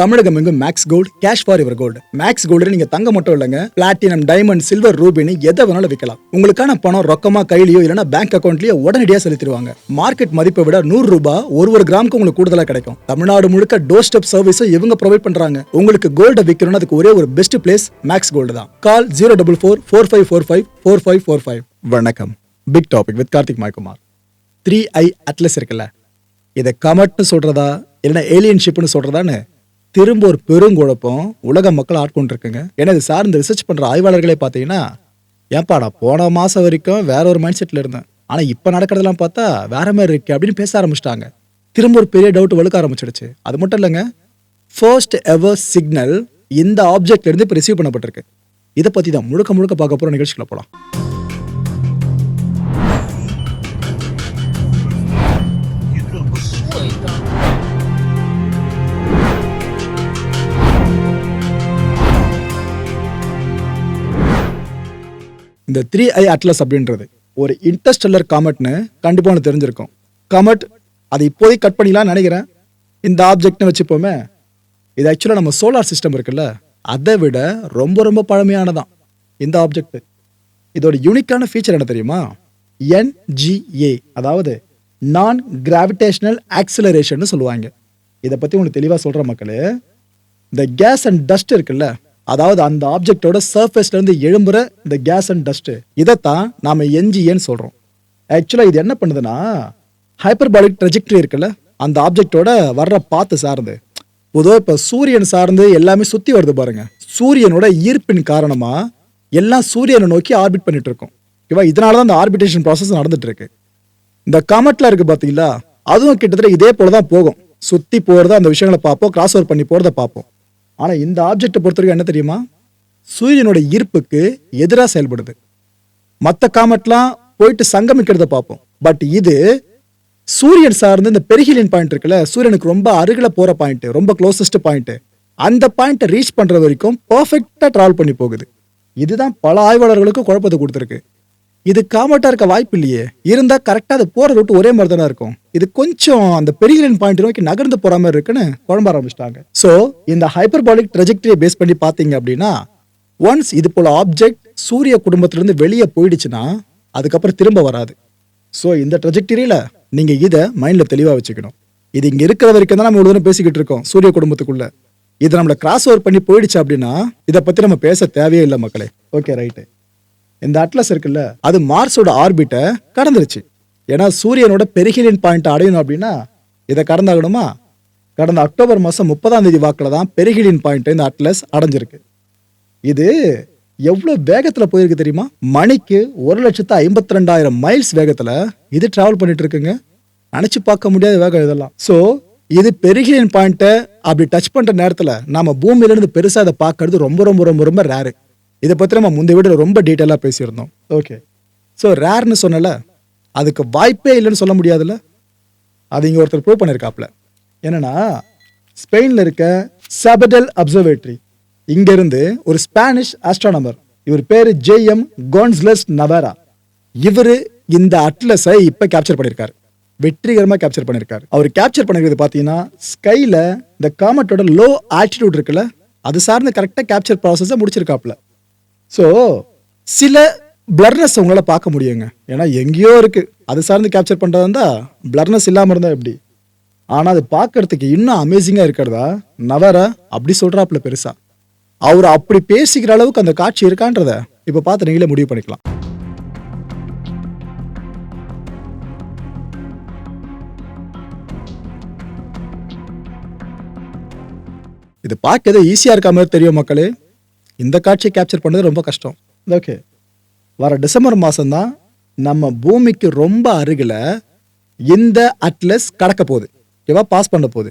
தமிழகம் எங்கும் Max gold cash for இவர் gold Max gold நீங்க தங்க மட்டும் இல்லைங்க. பிளாட்டினம் டைமண்ட் சில்வர் ரூபினி எதை வேணாலும் விற்கலாம் உங்களுக்கான பணம் ரொக்கமா கையிலயோ இல்லைன்னா பேங்க் அக்கௌண்ட்லயோ உடனடியாக செலுத்திடுவாங்க. மார்க்கெட் மதிப்பை விட நூறு ரூபாய் ஒரு ஒரு கிராமுக்கு உங்களுக்கு கூடுதலா கிடைக்கும். தமிழ்நாடு முழுக்க டோர் ஸ்டெப் சர்வீஸும் இவங்க ப்ரொவைட் பண்றாங்க. உங்களுக்கு கோல்ட விற்கணும்னு அதுக்கு ஒரே ஒரு பெஸ்ட் பிளேஸ் மேக்ஸ் கோல்டு தான். Call zero double four four five four five four five four five வணக்கம். Big topic with Karthik மாய்குமார் three I atlas இருக்குல்ல. இதை கமட்னு சொல்றதா இல்லைன்னா ஏலியன்ஷிப்னு சொல்றதான்னு திரும்ப ஒரு பெருங்குழப்பம் உலக மக்கள் ஆட்கொண்டிருக்குங்க. ஏன்னா இது சார்ந்து ரிசர்ச் பண்ணுற ஆய்வாளர்களே பார்த்தீங்கன்னா ஏன்பா நான் போன மாதம் வரைக்கும் வேற ஒரு மைண்ட் செட்டில் இருந்தேன். ஆனால் இப்போ நடக்கிறதெல்லாம் பார்த்தா வேற மாதிரி இருக்கு அப்படின்னு பேச ஆரம்பிச்சிட்டாங்க. திரும்ப ஒரு பெரிய டவுட் வலுக்க ஆரம்பிச்சிடுச்சு. அது மட்டும் இல்லைங்க ஃபர்ஸ்ட் எவர் சிக்னல் இந்த ஆப்ஜெக்ட்லேருந்து இப்போ ரிசீவ் பண்ணப்பட்டிருக்கு. இதை பற்றி தான் முழுக்க முழுக்க பார்க்க போகிற நிகழ்ச்சிகளை போகலாம் இந்த த்ரீ ஐ அட்லஸ் அப்படின்றது ஒரு இன்டர்ஸ்டெல்லர் காமெட்னு கண்டிப்பாக ஒன்று தெரிஞ்சிருக்கும். காமெட் அதை இப்போதைக்கு கட் பண்ணிக்கலாம்னு நினைக்கிறேன். இந்த ஆப்ஜெக்ட்னு வச்சுப்போமே இது ஆக்சுவலாக நம்ம சோலார் சிஸ்டம் இருக்குல்ல அதை விட ரொம்ப ரொம்ப பழமையானதான் இந்த ஆப்ஜெக்ட் இதோட யூனிக்கான ஃபீச்சர் என்ன தெரியுமா? என்ஜிஏ அதாவது நான் கிராவிடேஷனல் ஆக்சிலரேஷன் சொல்லுவாங்க. இதை பற்றி உங்களுக்கு தெளிவாக சொல்கிற மக்களே. இந்த கேஸ் அண்ட் டஸ்ட் இருக்குல்ல அதாவது அந்த ஆப்ஜெக்டோட சர்ஃபேஸ்லேருந்து எழும்புற இந்த கேஸ் அண்ட் டஸ்ட்டு இதைத்தான் நாம் என்ஜிஏன்னு சொல்கிறோம் ஆக்சுவலாக இது என்ன பண்ணுதுன்னா ஹைப்பர்பாலிக் ட்ரெஜெக்டரி இருக்குல்ல அந்த ஆப்ஜெக்டோட வர்ற பாத்து சார்ந்து. பொதுவாக இப்போ சூரியன் சார்ந்து எல்லாமே சுற்றி வருது பாருங்க. சூரியனோட ஈர்ப்பின் காரணமாக எல்லாம் சூரியனை நோக்கி ஆர்பிட் பண்ணிட்டு இருக்கோம். ஓகேவா இதனால தான் இந்த ஆர்பிட்டேஷன் ப்ராசஸ் நடந்துட்டு இருக்கு. இந்த காமெட்ல இருக்குது பார்த்தீங்களா அதுவும் கிட்டத்தட்ட இதே போல தான் போகும். சுற்றி போகிறத அந்த விஷயங்களை பார்ப்போம் கிராஸ் ஓவர் பண்ணி போகிறத பார்ப்போம். ஆனால் இந்த ஆப்ஜெக்ட்டை பொறுத்த வரைக்கும் என்ன தெரியுமா? சூரியனோட ஈர்ப்புக்கு எதிராக செயல்படுது. மற்ற காமெட்லாம் போயிட்டு சங்கமிக்கிறத பார்ப்போம். பட் இது சூரியன் சார்ந்து இந்த பெரிஹிலியன் பாயிண்ட் இருக்குல்ல சூரியனுக்கு ரொம்ப அருகில் போகிற பாயிண்ட் ரொம்ப க்ளோசஸ்ட் பாயிண்ட் அந்த பாயிண்ட்டை ரீச் பண்ணுற வரைக்கும் பர்ஃபெக்டாக ட்ராவல் பண்ணி போகுது. இதுதான் பல ஆய்வாளர்களுக்கு குழப்பத்தை கொடுத்துருக்கு. இது காமட்டா இருக்க வாய்ப்பு இல்லையே. இருந்தா கரெக்டா அது போற ரூட் ஒரே மாதிரி தானே இருக்கும். இது கொஞ்சம் அந்த பெரிகிரன் பாயிண்ட் நோக்கி நகர்ந்து போற மாதிரி இருக்குன்னு குழம்ப ஆரம்பிச்சிட்டாங்க. சோ இந்த ஹைப்பர்பாலிக் ட்ரெஜெக்டரியை பேஸ் பண்ணி பாத்தீங்க அப்படின்னா ஒன்ஸ் இது போல ஆப்ஜெக்ட் சூரிய குடும்பத்திலிருந்து வெளியே போயிடுச்சுன்னா அதுக்கப்புறம் திரும்ப வராது. ஸோ இந்த ட்ரெஜெக்டரியில நீங்க இதை மைண்ட்ல தெளிவா வச்சுக்கணும். இது இங்க இருக்கிற வரைக்கும் தான் நம்ம இவ்வளவு பேசிக்கிட்டு இருக்கோம் சூரிய குடும்பத்துக்குள்ள. இது நம்மள கிராஸ் ஓவர் பண்ணி போயிடுச்சு அப்படின்னா இதை பத்தி நம்ம பேச தேவையே இல்லை மக்களே. ஓகே ரைட்டு இந்த அட்லஸ் இருக்குல்ல அது மார்ஸோட ஆர்பிட்டை கடந்துருச்சு. ஏன்னா சூரியனோட பெரிகிலியன் பாயிண்ட் அடையணும் அப்படின்னா இதை கடந்தாகணுமா? கடந்த அக்டோபர் மாதம் முப்பதாம் தேதி வாக்கில் தான் பெரிகிலியன் பாயிண்ட் இந்த அட்லஸ் அடைஞ்சிருக்கு. இது எவ்வளோ வேகத்தில் போயிருக்கு தெரியுமா? மணிக்கு ஒரு லட்சத்து ஐம்பத்தி ரெண்டாயிரம் மைல்ஸ் வேகத்தில் இது ட்ராவல் பண்ணிட்டு இருக்குங்க. நினச்சி பார்க்க முடியாத வேகம் இதெல்லாம். ஸோ இது பெருகிலியன் பாயிண்ட்டை அப்படி டச் பண்ணுற நேரத்தில் நம்ம பூமியிலேருந்து பெருசாக அதை பார்க்கறது ரொம்ப ரொம்ப ரொம்ப ரொம்ப ரேரு இதை பற்றி நம்ம முந்தைய வீடியோல ரொம்ப டீட்டெயிலாக பேசியிருந்தோம். ஓகே ஸோ ரேர்னு சொன்னல அதுக்கு வாய்ப்பே இல்லைன்னு சொல்ல முடியாதுல்ல? அது இங்கே ஒருத்தர் ப்ரூவ் பண்ணியிருக்காப்ல என்னன்னா ஸ்பெயினில் இருக்க சபடல் அப்சர்வேட்டரி இங்கிருந்து ஒரு ஸ்பானிஷ் ஆஸ்ட்ரானமர் இவர் பேரு ஜே எம் கோன்ஸ்லஸ் நவரா இவர் இந்த அட்லஸை இப்போ கேப்சர் பண்ணியிருக்காரு. வெற்றிகரமாக கேப்சர் பண்ணியிருக்காரு. அவர் கேப்சர் பண்ணிருக்கிறது பார்த்தீங்கன்னா ஸ்கைல இந்த காமெட்டோட லோ ஆல்டிடியூட் இருக்குல்ல அது சார்ந்த கரெக்டாக கேப்சர் ப்ராசஸை முடிச்சிருக்காப்ல ஸோ சில பிளர்னஸ் உங்களால் பார்க்க முடியுங்க. ஏன்னா எங்கேயோ இருக்குது அது சார்ந்து கேப்சர் பண்ணுறதா இருந்தால் பிளர்னஸ் இல்லாமல் இருந்தால் எப்படி? ஆனால் அது பார்க்கறதுக்கு இன்னும் அமேசிங்காக இருக்கிறதா? நவர அப்படி சொல்கிறாப்புல பெருசாக அவர் அப்படி பேசிக்கிற அளவுக்கு அந்த காட்சி இருக்கான்றத இப்போ பார்த்து நீங்களே முடிவு பண்ணிக்கலாம். இது பார்க்க ஏதோ ஈஸியாக இருக்க மாதிரி தெரியும் மக்களே. இந்த காட்சியை கேப்சர் பண்ணது ரொம்ப கஷ்டம். ஓகே வர டிசம்பர் மாதம்தான் நம்ம பூமிக்கு ரொம்ப அருகில் இந்த அட்லஸ் கடக்க போகுது. ஓகேவா பாஸ் பண்ண போகுது?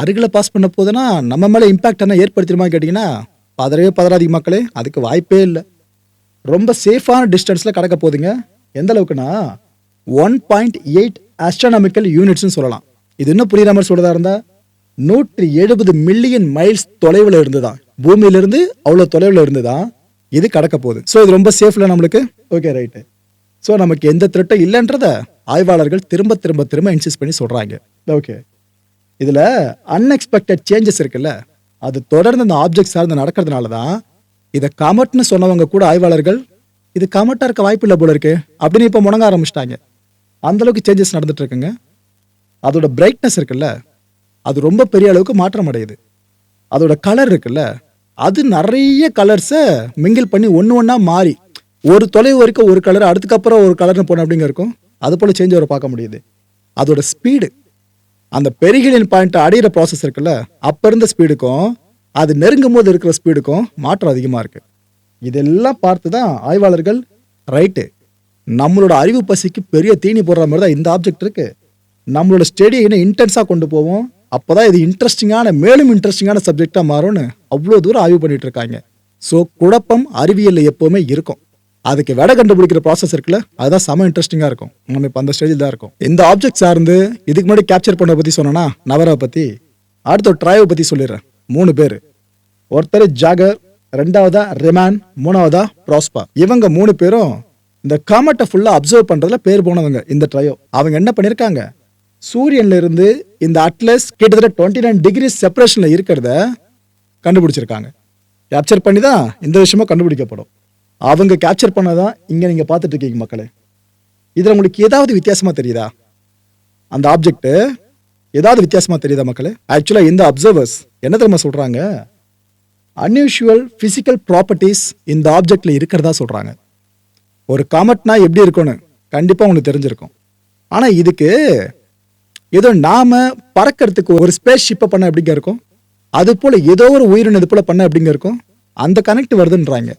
அருகில் பாஸ் பண்ண போகுதுன்னா நம்ம மேலே இம்பாக்ட் என்ன ஏற்படுத்திடுமா கேட்டிங்கன்னா பதறவே பதறாதீங்க மக்களே அதுக்கு வாய்ப்பே இல்லை. ரொம்ப சேஃபான டிஸ்டன்ஸில் கடக்க போகுதுங்க. எந்த அளவுக்குன்னா ஒன் பாயிண்ட் எயிட் ஆஸ்ட்ரானமிக்கல் யூனிட்ஸ்னு சொல்லலாம். இது இன்னும் புரியுற மாதிரி சொல்கிறதா இருந்தால் நூற்றி எழுபது மில்லியன் மைல்ஸ் தொலைவில் இருந்து தான் பூமியிலிருந்து அவ்வளோ தொலைவில் இருந்துதான் இது கடக்க போகுது. ஸோ இது ரொம்ப சேஃபில் நம்மளுக்கு? ஓகே ரைட்டு ஸோ நமக்கு எந்த த்ரெட்டும் இல்லைன்றத ஆய்வாளர்கள் திரும்ப திரும்ப திரும்ப இன்சிஸ்ட் பண்ணி சொல்கிறாங்க ஓகே இதில் அன்எக்ஸ்பெக்டட் சேஞ்சஸ் இருக்குல்ல? அது தொடர்ந்து அந்த ஆப்ஜெக்ட் சார்ந்து நடக்கிறதுனால தான் இதை கமட்னு சொன்னவங்க கூட ஆய்வாளர்கள் இது கமெட்டாக இருக்க வாய்ப்பு இல்லை போல இருக்கு. அப்படின்னு இப்போ முடங்க ஆரம்பிச்சிட்டாங்க. அந்த அளவுக்கு சேஞ்சஸ் நடந்துட்டு இருக்குங்க. அதோட பிரைட்னஸ் இருக்குல்ல? அது ரொம்ப பெரிய அளவுக்கு மாற்றம் அடையுது அதோட கலர் இருக்குல்ல? அது நிறைய கலர்ஸை மிங்கிள் பண்ணி ஒன்று ஒன்றா மாறி. ஒரு தொலைவு வரைக்கும் ஒரு கலர் அதுக்கப்புறம் ஒரு கலர்னு போன அப்படிங்க இருக்கும். அது போல் சேஞ்ச் வர பார்க்க முடியுது. அதோட ஸ்பீடு அந்த பெரிகிலின் பாயிண்ட் அடையிற ப்ராசஸ் இருக்குல்ல அப்போ இருந்த ஸ்பீடுக்கும் அது நெருங்கும் போது இருக்கிற ஸ்பீடுக்கும் மாற்றம் அதிகமாக இருக்கு. இதெல்லாம் பார்த்து தான் ஆய்வாளர்கள் ரைட்டு நம்மளோட அறிவு பசிக்கு பெரிய தீனி போடுற மாதிரி தான் இந்த ஆப்ஜெக்ட் இருக்கு. நம்மளோட ஸ்டடியை இன்னும் இன்டென்ஸாக கொண்டு போவோம். அப்போ தான் இது இன்ட்ரெஸ்டிங்கான மேலும் இன்ட்ரெஸ்டிங்கான சப்ஜெக்டாக மாறும்னு அவ்வளோ தூரம் ஆய்வு பண்ணிட்டு இருக்காங்க. ஸோ குழப்பம் அறிவியலில் எப்போவுமே இருக்கும். அதுக்கு விடை கண்டுபிடிக்கிற ப்ராசஸ் இருக்குல்ல அதுதான் செம இன்ட்ரெஸ்டிங்காக இருக்கும். நம்ம இப்போ அந்த ஸ்டேஜில் தான் இருக்கும். இந்த ஆப்ஜெக்ட் சார்ந்து இதுக்கு முன்னாடி கேப்சர் பண்ண பற்றி சொன்னேன்னா நவரை பற்றி அடுத்த ஒரு ட்ரைவை பற்றி சொல்லிடுறேன். மூணு பேர். ஒருத்தர் ஜாகர் ரெண்டாவதா ரெமான் மூணாவதா ப்ராஸ்பா இவங்க மூணு பேரும் இந்த காமெட்டை ஃபுல்லாக அப்சர்வ் பண்ணுறதுல பேர் போனவங்க இந்த ட்ரையோ அவங்க என்ன பண்ணியிருக்காங்க சூரியன்ல இருந்து இந்த அட்லஸ் கிட்டத்தட்ட டுவெண்ட்டி நைன் டிகிரி செப்பரேஷனில் இருக்கிறத கண்டுபிடிச்சிருக்காங்க. கேப்சர் பண்ணி தான் இந்த விஷயமும் கண்டுபிடிக்கப்படும். அவங்க கேப்சர் பண்ணதான் இங்கே நீங்கள் பார்த்துட்டு இருக்கீங்க மக்களே. இதில் உங்களுக்கு ஏதாவது வித்தியாசமாக தெரியுதா? அந்த ஆப்ஜெக்ட் ஏதாவது வித்தியாசமாக தெரியுதா மக்களே? ஆக்சுவலாக இந்த அப்சர்வர்ஸ் என்ன தெரியுமா சொல்கிறாங்க அன்யூஷுவல் ஃபிசிக்கல் ப்ராப்பர்ட்டிஸ் இந்த ஆப்ஜெக்டில் இருக்கிறதா சொல்கிறாங்க ஒரு காமெட்னா எப்படி இருக்கும்னு கண்டிப்பாக உங்களுக்கு தெரிஞ்சிருக்கும். ஆனால் இதுக்கு ஏதோ நாம பறக்கிறதுக்கு ஒரு ஸ்பேஸ் ஷிப்பை பண்ண எப்படிங்க இருக்கும்? அது போல ஏதோ ஒரு உயிரினம் இது போல பண்ண எப்படிங்க இருக்கும்? அந்த கனெக்ட் வருதுன்றாங்க.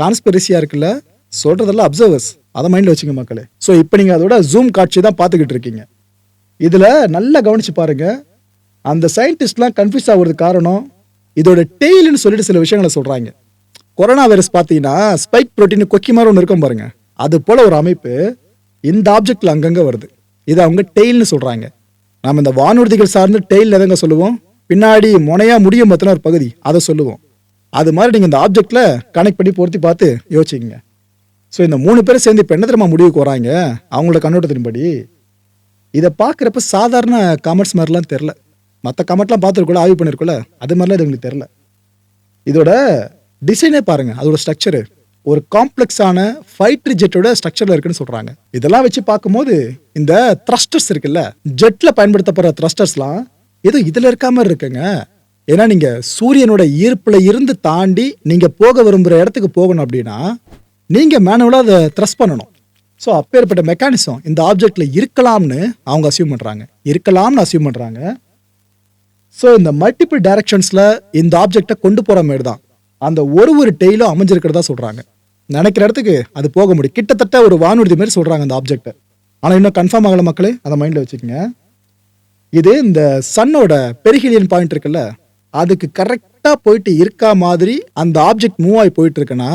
கான்ஸ்பிரசியா இருக்குல்ல சொல்றதெல்லாம் அப்சர்வர்ஸ் அதை மைண்ட்ல வச்சுங்க மக்களே. ஸோ இப்போ நீங்க அதோட ஜூம் காட்சி தான் பார்த்துக்கிட்டு இருக்கீங்க. இதுல நல்லா கவனிச்சு பாருங்க. அந்த சயின்டிஸ்ட்லாம் கன்ஃபியூஸ் ஆகுறது காரணம் இதோட டெய்ல்னு சொல்லிட்டு சில விஷயங்களை சொல்றாங்க. கொரோனா வைரஸ் பார்த்தீங்கன்னா ஸ்பைக் ப்ரோட்டீன் கொக்கி மாதிரி ஒன்று இருக்கும் பாருங்க. அது போல ஒரு அமைப்பு இந்த ஆப்ஜெக்ட்ல அங்கங்க வருது. இது அவங்க டெய்ல்னு சொல்றாங்க. நாம் இந்த வானூர்திகள் சார்ந்து டெய்ல் எதங்க சொல்லுவோம். பின்னாடி முனையாக முடியும் பற்றின ஒரு பகுதி. அதை சொல்லுவோம். அது மாதிரி நீங்கள் இந்த ஆப்ஜெக்டில் கனெக்ட் பண்ணி பொருத்தி பார்த்து யோசிச்சிங்க ஸோ இந்த மூணு பேரும் சேர்ந்து இப்போ என்ன தெரியுமா முடிவுக்கு வராங்க? அவங்களோட கண்ணோட்டத்தின்படி. இதை பார்க்குறப்ப சாதாரண காமெண்ட்ஸ் மாதிரிலாம் தெரில மற்ற கமெண்ட்லாம் பார்த்துருக்கோல ஆய்வு பண்ணியிருக்கோல அது மாதிரிலாம் இது உங்களுக்கு தெரில இதோட டிசைனே பாருங்கள் அதோட ஸ்ட்ரக்சரு ஒரு காம்ப்ளெக்ஸான ஃபைட்டர் ஜெட்டோட ஸ்ட்ரக்சர்ல இருக்குன்னு சொல்றாங்க. இதெல்லாம் வச்சு பார்க்கும்போது இந்த த்ரஸ்டர்ஸ் இருக்குல்ல ஜெட்ல பயன்படுத்தப்படுற த்ரஸ்டர்ஸ்லாம் ஏதோ இதில் இருக்க மாதிரி இருக்குங்க. ஏன்னா நீங்க சூரியனோட ஈர்ப்பில் இருந்து தாண்டி நீங்க போக விரும்புகிற இடத்துக்கு போகணும் அப்படின்னா நீங்க மேனுவலாக அதை த்ரஸ் பண்ணணும். ஸோ அப்பேற்பட்ட மெக்கானிசம் இந்த ஆப்ஜெக்டில் இருக்கலாம்னு அவங்க அசியூம் பண்ணுறாங்க இருக்கலாம்னு அசியூம் பண்ணுறாங்க ஸோ இந்த மல்டிபிள் டைரக்ஷன்ஸில் இந்த ஆப்ஜெக்டை கொண்டு போகிற மாதிரி தான் அந்த ஒரு ஒரு டெய்லும் அமைஞ்சிருக்கிறதா சொல்கிறாங்க நினைக்கிற இடத்துக்கு அது போக முடியும். கிட்டத்தட்ட ஒரு வானூர்தி மாதிரி சொல்கிறாங்க அந்த ஆப்ஜெக்டை ஆனால் இன்னும் கன்ஃபார்ம் ஆகலை மக்களே அதை மைண்டில் வச்சுக்கோங்க. இது இந்த சன்னோட பெரிஹிலியன் பாயிண்ட் இருக்குல்ல அதுக்கு கரெக்டாக போயிட்டு இருக்கா மாதிரி அந்த ஆப்ஜெக்ட் மூவ் ஆகி போயிட்டு இருக்குன்னா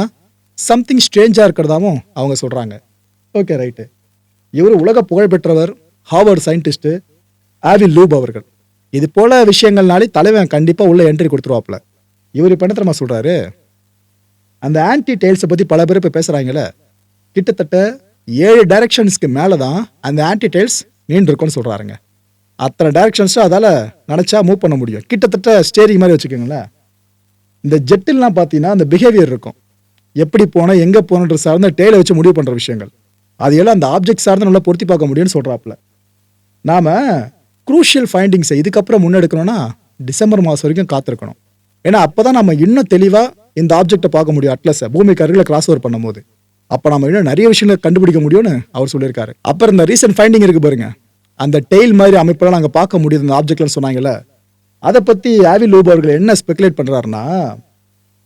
சம்திங் ஸ்ட்ரேஞ்சாக இருக்கிறதாவும் அவங்க சொல்கிறாங்க ஓகே ரைட்டு இவர் உலக புகழ்பெற்றவர் ஹார்வர்ட் சயின்டிஸ்ட்டு ஆவி லூப் அவர்கள். இது போல விஷயங்கள்னாலே தலைவன் கண்டிப்பாக உள்ள என்ட்ரி கொடுத்துருவாப்புல. இவர் இப்போ என்ன தெரியுமா சொல்கிறாரு அந்த ஆன்டி டெய்ல்ஸை பற்றி பல பேர் இப்போ பேசுகிறாங்களே கிட்டத்தட்ட ஏழு டைரக்ஷன்ஸ்க்கு மேலே தான் அந்த ஆன்டி டெய்ல்ஸ் நீண்டிருக்கும்னு சொல்கிறாருங்க அத்தனை டைரக்ஷன்ஸும் அதால் நினச்சா மூவ் பண்ண முடியும். கிட்டத்தட்ட ஸ்டேரிங் மாதிரி வச்சுக்கோங்களேன். இந்த ஜெட்டில்லாம் பார்த்தீங்கன்னா அந்த பிஹேவியர் இருக்கும். எப்படி போனால் எங்கே போகணுன்ற சார்ந்த டெய்லை வச்சு முடிவு பண்ணுற விஷயங்கள். அது எல்லாம் அந்த ஆப்ஜெக்ட் சார்ந்து நல்லா பொருத்தி பார்க்க முடியும்னு சொல்கிறாப்புல நாம் குரூஷியல் ஃபைண்டிங்ஸை இதுக்கப்புறம் முன்னெடுக்கணும்னா டிசம்பர் மாதம் வரைக்கும் காத்திருக்கணும். ஏன்னா அப்போ தான் நம்ம இன்னும் தெளிவாக இந்த ஆப்ஜெக்டை பார்க்க முடியும். அட்லஸை பூமிக்கு அருகில் கிராஸ் ஓவர் பண்ணும்போது. அப்போ நம்ம இன்னும் நிறைய விஷயங்களை கண்டுபிடிக்க முடியும்னு அவர் சொல்லியிருக்காரு. அப்புறம் இந்த ரீசன்ட் ஃபைண்டிங் இருக்கு பாருங்க. அந்த டெய்ல் மாதிரி அமைப்பெல்லாம் நாங்கள் பார்க்க முடியுது இந்த ஆப்ஜெக்ட்லன்னு சொன்னாங்கல்ல. அதை பற்றி ஆவி லூப் அவர்கள் என்ன ஸ்பெகுலேட் பண்ணுறாருன்னா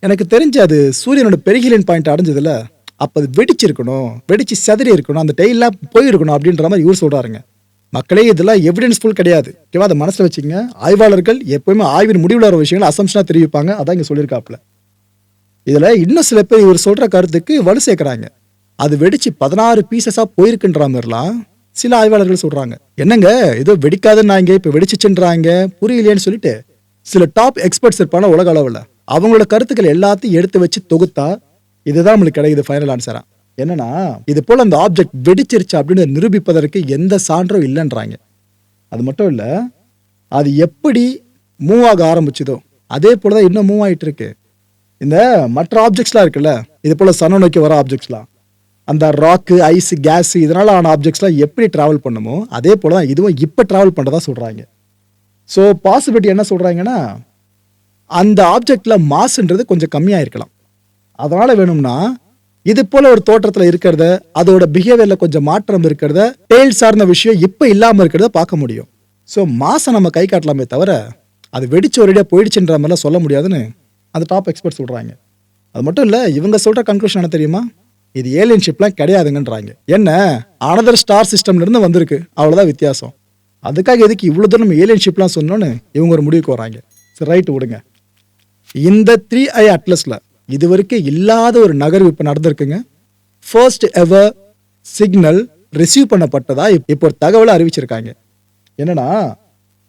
எனக்கு தெரிஞ்சு அது சூரியனோட பெருகிலின் பாயிண்ட் அடைஞ்சதுல அப்போ அது வெடிச்சிருக்கணும் வெடிச்சு செதறி இருக்கணும் அந்த டெய்லாம் போயிருக்கணும் அப்படின்ற மாதிரி இவர் சொல்றாருங்க. மக்களே இதெல்லாம் எவிடன்ஸ் ஃபுல் கிடையாது. ஓகேவா அதை மனசில் வச்சுங்க ஆய்வாளர்கள் எப்பவுமே ஆய்வின் முடிவில் வர விஷயங்களை அசம்ஷனாக தெரிவிப்பாங்க. அதான் இங்கே சொல்லியிருக்காப்புல. இதில் இன்னும் சில பேர் இவர் சொல்கிற கருத்துக்கு வலு சேர்க்குறாங்க. அது வெடித்து பதினாறு பீசஸாக போயிருக்குன்ற மாதிரிலாம் சில ஆய்வாளர்கள் சொல்கிறாங்க என்னங்க ஏதோ வெடிக்காதுன்னாங்க இப்போ வெடிச்சிச்சுன்றாங்க புரியலையேன்னு சொல்லிட்டு சில டாப் எக்ஸ்பர்ட்ஸ் இருப்பான உலக அளவில். அவங்களோட கருத்துக்கள் எல்லாத்தையும் எடுத்து வச்சு தொகுத்தா இதுதான் நம்மளுக்கு கிடைக்குது ஃபைனல் ஆன்சரா என்னன்னா இது போல் அந்த ஆப்ஜெக்ட் வெடிச்சிருச்சு அப்படின்னு நிரூபிப்பதற்கு எந்த சான்றும் இல்லைன்றாங்க. அது மட்டும் இல்லை அது எப்படி மூவ் ஆக ஆரம்பிச்சதோ அதே போல தான் இன்னும் மூவ் ஆகிட்டு இருக்கு. இந்த மற்ற ஆப்ஜெக்ட்ஸ்லாம் இருக்குல்ல இது போல் சன நோக்கி வர ஆப்ஜெக்ட்ஸ்லாம் அந்த ராக்கு ஐஸ் கேஸ் இதனால ஆன ஆப்ஜெக்ட்ஸ்லாம் எப்படி ட்ராவல் பண்ணுமோ அதே போல் தான் இதுவும் இப்போ ட்ராவல் பண்ணுறதா சொல்கிறாங்க ஸோ பாசிபிலிட்டி என்ன சொல்கிறாங்கன்னா அந்த ஆப்ஜெக்டில் மாசுன்றது கொஞ்சம் கம்மியாக இருக்கலாம் அதனால் வேணும்னா இது போல் ஒரு தோற்றத்தில் இருக்கிறத அதோட பிஹேவியரில் கொஞ்சம் மாற்றம் இருக்கிறத டெய்ல் சார்ந்த விஷயம் இப்போ இல்லாமல் இருக்கிறத பார்க்க முடியும். ஸோ மாசை நம்ம கை காட்டலாமே தவிர அது வெடிச்சு ஒரேடியாக போயிடுச்சுன்ற மாதிரிலாம் சொல்ல முடியாதுன்னு அந்த டாப் எக்ஸ்பர்ட் சொல்கிறாங்க அது மட்டும் இல்லை இவங்க சொல்கிற கன்க்ளூஷன் என்ன தெரியுமா? இது ஏலியன்ஷிப்லாம் கிடையாதுங்கன்றாங்க. என்ன? அனதர் ஸ்டார் சிஸ்டம்லேருந்து வந்திருக்கு. அவ்வளோதான் வித்தியாசம். அதுக்காக எதுக்கு இவ்வளோ தூரம் நம்ம ஏலியன்ஷிப்லாம் சொன்னோன்னு இவங்க ஒரு முடிவுக்கு வராங்க. சரி ரைட்டு விடுங்க. இந்த த்ரீ ஐ அட்லஸில் இது வரைக்கும் இல்லாத ஒரு நகர்வு இப்போ நடந்திருக்குங்க. ஃபர்ஸ்ட் எவர் சிக்னல் ரிசீவ் பண்ணப்பட்டதா இப்போ ஒரு தகவலை அறிவிச்சிருக்காங்க. என்னன்னா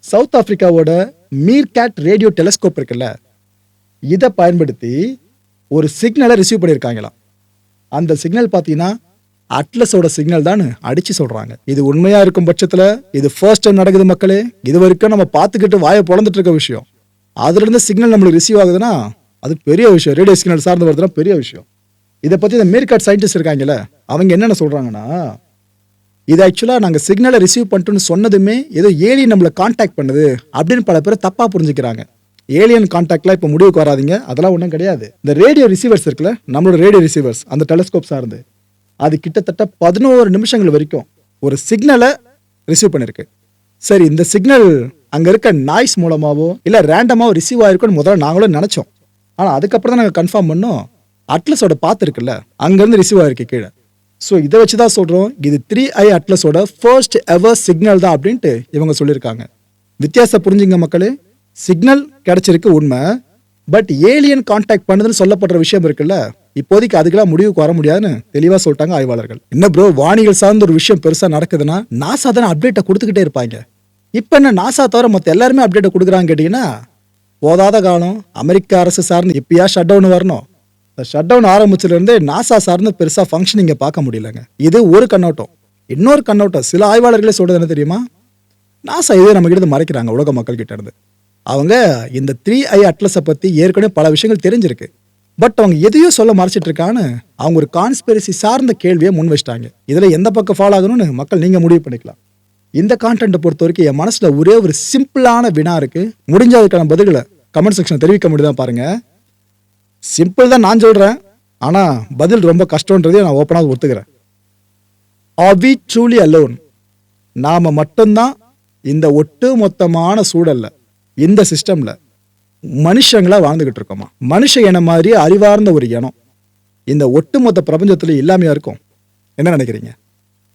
சவுத் ஆப்பிரிக்காவோட மீர் கேட் ரேடியோ டெலஸ்கோப் இருக்குல்ல இதை பயன்படுத்தி ஒரு சிக்னலை ரிசீவ் பண்ணியிருக்காங்களாம். அந்த சிக்னல் பார்த்தீங்கன்னா அட்லஸோட சிக்னல் தான் அடித்து சொல்கிறாங்க இது உண்மையாக இருக்கும் பட்சத்தில் இது ஃபர்ஸ்ட் டைம் நடக்குது மக்களே இது வரைக்கும் நம்ம பார்த்துக்கிட்டு வாயை பிறந்துட்டு இருக்க விஷயம். அதுலேருந்து சிக்னல் நம்மளுக்கு ரிசீவ் ஆகுதுன்னா அது பெரிய விஷயம். ரேடியோ சிக்னல் சார்ந்து வருதுன்னா பெரிய விஷயம். இதை பற்றி இந்த மேற்காட் சயின்டிஸ்ட் இருக்காங்கல்ல அவங்க என்னென்ன சொல்கிறாங்கன்னா இது ஆக்சுவலாக நாங்கள் சிக்னலை ரிசீவ் பண்ணிட்டோன்னு சொன்னதுமே ஏதோ ஏலி நம்மளை காண்டாக்ட் பண்ணுது அப்படின்னு பல பேர் தப்பாக புரிஞ்சுக்கிறாங்க. ஏலியன் காண்டாக்ட்லாம் இப்போ முடிவுக்கு வராதிங்க. அதெல்லாம் ஒன்றும் கிடையாது. இந்த ரேடியோ ரிசீவர்ஸ் இருக்குல்ல நம்மளோட ரேடியோ ரிசீவர்ஸ் அந்த டெலஸ்கோப் சார்ந்து அது கிட்டத்தட்ட பதினோரு நிமிஷங்கள் வரைக்கும் ஒரு சிக்னலை ரிசீவ் பண்ணியிருக்கு சரி இந்த சிக்னல் அங்கே இருக்க நாய்ஸ் மூலமாகவோ இல்லை ரேண்டமாக ரிசீவ் ஆயிருக்குன்னு முதல்ல நாங்களும் நினச்சோம். ஆனால் அதுக்கப்புறம் தான் நாங்கள் கன்ஃபார்ம் பண்ணோம். அட்லஸோட பார்த்துருக்குல்ல அங்கேருந்து ரிசீவ் ஆயிருக்கு கீழே. ஸோ இதை வச்சு தான் சொல்கிறோம் இது த்ரீ ஐ அட்லஸோட ஃபர்ஸ்ட் எவர் சிக்னல் தான் அப்படின்ட்டு இவங்க சொல்லியிருக்காங்க. வித்தியாசம் புரிஞ்சுங்க மக்களே. சிக்னல் கிடைச்சிருக்கு உண்மை. பட் ஏலியன் காண்டாக்ட் பண்ணுதுன்னு சொல்லப்படுற விஷயம் இருக்குல்ல இப்போதைக்கு அதுக்கெல்லாம் முடிவுக்கு வர முடியாதுன்னு தெளிவாக சொல்லிட்டாங்க ஆய்வாளர்கள். என்ன ப்ரோ வானிகள் சார்ந்த ஒரு விஷயம் பெருசாக நடக்குதுன்னா நாசா தானே அப்டேட்டை கொடுத்துக்கிட்டே இருப்பாங்க. இப்போ என்ன நாசா தவிர மற்ற எல்லாருமே அப்டேட்டை கொடுக்குறாங்க கேட்டிங்கன்னா போதாத காலம் அமெரிக்க அரசு சார்ந்து இப்பயா ஷட் டவுன் வரணும். இந்த ஷட் டவுன் ஆரம்பிச்சிலிருந்தே நாசா சார்ந்து பெருசாக ஃபங்க்ஷன் பார்க்க முடியலங்க. இது ஒரு கண்ணோட்டம். இன்னொரு கண்ணோட்டம் சில ஆய்வாளர்களே சொல்கிறது என்ன தெரியுமா? நாசா இதே நம்ம மறைக்கிறாங்க உலக மக்கள் கிட்ட இருந்து. அவங்க இந்த த்ரீ ஐ அட்லஸை பற்றி ஏற்கனவே பல விஷயங்கள் தெரிஞ்சிருக்கு. பட் அவங்க எதையோ சொல்ல மறைச்சிட்டு இருக்கான்னு அவங்க ஒரு கான்ஸ்பிரசி சார்ந்த கேள்வியை முன் வச்சிட்டாங்க. இதில் எந்த பக்கம் ஃபாலோ ஆகணும்னு மக்கள் நீங்கள் முடிவு பண்ணிக்கலாம். இந்த கான்டென்ட்டை பொறுத்த வரைக்கும் என் மனசில் ஒரே ஒரு சிம்பிளான வினா இருக்குது முடிஞ்ச அதுக்கான பதில்களை கமெண்ட் செக்ஷன் தெரிவிக்க முடியுதா பாருங்கள் சிம்பிள் தான் நான் சொல்கிறேன் ஆனால் பதில் ரொம்ப கஷ்டன்றதையும் நான் ஓப்பனாக ஒத்துக்கிறேன். ஆர் வி ட்ரூலி அலோன் நாம் மட்டும்தான் இந்த ஒட்டு மொத்தமான சூழல்ல இந்த சிஸ்டமில் மனுஷங்களாக வாழ்ந்துக்கிட்டு இருக்கோமா? மனுஷ இனம் மாதிரி அறிவார்ந்த ஒரு இனம். இந்த ஒட்டுமொத்த பிரபஞ்சத்தில் இல்லாமையாக இருக்கும்? என்ன நினைக்கிறீங்க?